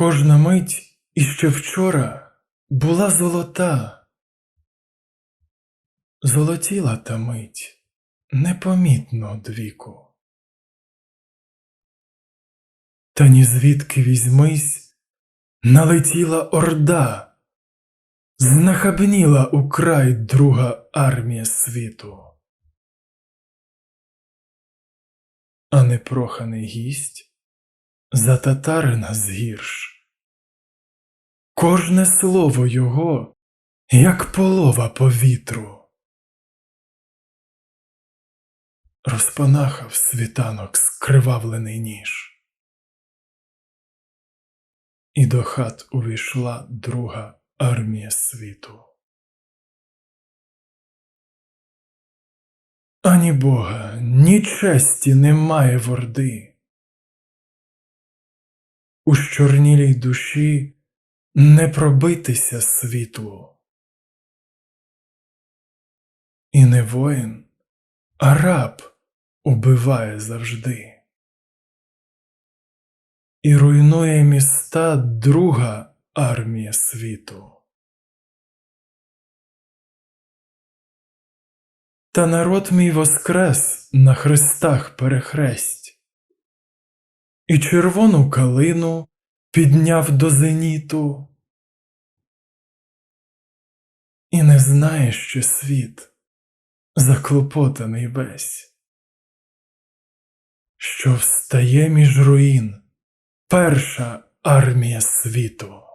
Кожна мить іще вчора була золота. Золотіла та мить непомітно од віку. Та ні звідки візьмись, налетіла орда, знахабніла у край друга армія світу. А непроханий гість за татарина згірш. Кожне слово його, як полова по вітру. Розпанахав світанок скривавлений ніж. І до хат увійшла друга армія світу. Ані Бога, ні честі немає в орди. У щорнілій душі не пробитися світлу. І не воїн, а раб убиває завжди. І руйнує міста друга армія світу. Та народ мій воскрес на хрестах перехресть, і червону калину підняв до зеніту, і не знає ще світ, заклопотаний весь, що встає між руїн перша армія світу.